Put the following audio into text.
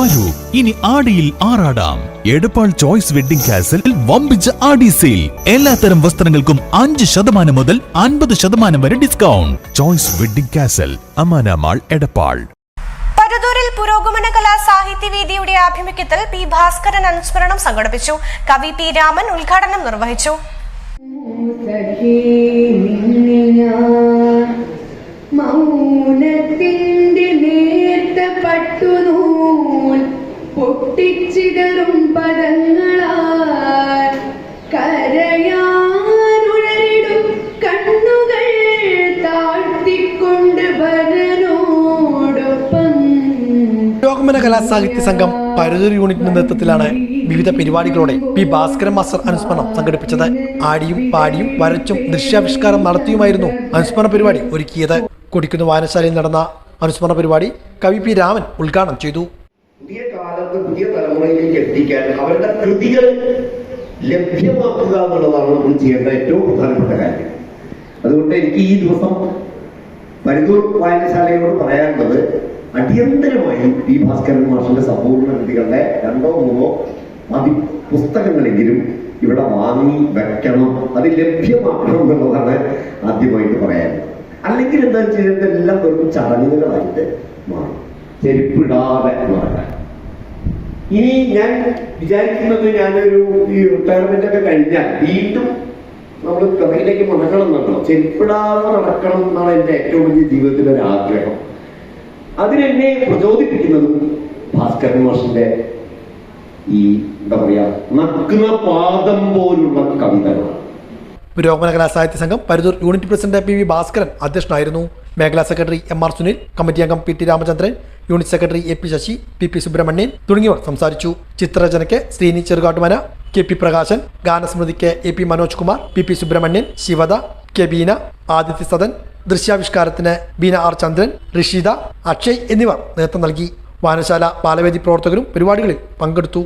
വരൂ. ഇനി ആടിയിൽ ആറാടാം. എടപ്പാൾ ചോയ്സ് വെഡിംഗ് കാസൽ വമ്പിച്ച ആടി സെയിൽ. എല്ലാത്തരം വസ്ത്രങ്ങൾക്കും അഞ്ച് ശതമാനം മുതൽ അൻപത് ശതമാനം വരെ discount. Choice wedding castle Amana mall Edappal. പരതൂരിൽ പുരോഗമന കലാ സാഹിത്യവേദിയുടെ ആഭിമുഖ്യത്തിൽ പി ഭാസ്കരൻ അനുസ്മരണം സംഘടിപ്പിച്ചു. കവി പി രാമൻ ഉദ്ഘാടനം നിർവഹിച്ചു. മൗനത്തിന്റെ നേർത്ത പൊട്ടിച്ചിതറും പദങ്ങളാൽ കരയാനുഴരിടും കണ്ണുകൾ താഴ്ത്തിക്കൊണ്ട് ഭരനോടൊപ്പം പുരോഗമന കലാസാഹിത്യ സംഘം പരുതൂർ യൂണിറ്റിന്റെ നേതൃത്വത്തിലാണ് വിവിധ പരിപാടികളോടെ പി ഭാസ്കരൻ മാസ്റ്റർ അനുസ്മരണം സംഘടിപ്പിച്ചത്. ആടിയും പാടിയും വരച്ചും ദൃശ്യാവിഷ്കാരം നടത്തിയുമായിരുന്നു അനുസ്മരണ പരിപാടി ഒരുക്കിയത്. കൊടിക്കുന്ന വായനശാലയിൽ നടന്ന അനുസ്മരണ പരിപാടി കവി പി രാമൻ ഉദ്ഘാടനം ചെയ്തു. പുതിയ കാലത്ത് പുതിയ തലമുറയിലേക്ക് എത്തിക്കാൻ അവരുടെ കൃതികൾ ലഭ്യമാക്കുക എന്നുള്ളതാണ് നമ്മൾ ചെയ്യേണ്ട ഏറ്റവും പ്രധാനപ്പെട്ട കാര്യം. അതുകൊണ്ട് എനിക്ക് ഈ ദിവസം പരിതൂർ വായനശാലയോട് പറയാനുള്ളത് അടിയന്തരമായി പി ഭാസ്കരൻ മാഷിന്റെ സമ്പൂർണ കൃതികളുടെ രണ്ടോ മൂന്നോ മതി പുസ്തകങ്ങളെങ്കിലും ഇവിടെ വാങ്ങി വെക്കണം. അത് ലഭ്യമാക്കണം എന്നുള്ളതാണ് ആദ്യമായിട്ട് പറയാൻ അല്ലെങ്കിൽ എന്താ വെച്ചാൽ ഇതെല്ലാം വെറും ചടങ്ങുകളായിട്ട് മാറും. ചെരുപ്പിടാതെ ഇനി ഞാൻ വിചാരിക്കുന്നത് ഞാനൊരു ഈ റിട്ടയർമെന്റ് ഒക്കെ കഴിഞ്ഞാൽ വീണ്ടും നമ്മൾ കഥയിലേക്ക് മടക്കണം എന്നുണ്ടോ ചെരുപ്പിടാതെ നടക്കണം എന്നാണ് എന്റെ ഏറ്റവും വലിയ ജീവിതത്തിലെ ഒരു ആഗ്രഹം. അതിനെന്നെ പ്രചോദിപ്പിക്കുന്നതും ഭാസ്കരൻ മാഷിന്റെ ഈ എന്താ പറയാ നഗ്ന പാദം പോലുള്ള കവിതകളാണ്. പുരോഗമന കലാസാഹിത്യ സംഘം Paruthoor unit president P V Bhaskaran അധ്യക്ഷനായിരുന്നു. മേഖലാ secretary M R Sunil committee അംഗം P T Ramachandran unit secretary A P Sasi P P Subrahmanian തുടങ്ങിയവർ സംസാരിച്ചു. ചിത്രരചനയ്ക്ക് Sreeni Cherukattumana K P Prakashan ഗാനസ്മൃതിക്ക് A P Manoj Kumar P P Subrahmanian Shivada K Beena Aditya Sadan ദൃശ്യാവിഷ്കാരത്തിന് Beena R Chandran Rishitha Akshay എന്നിവർ നേതൃത്വം നൽകി. വായനശാല ബാലവേദി പ്രവർത്തകരും പരിപാടികളിൽ പങ്കെടുത്തു.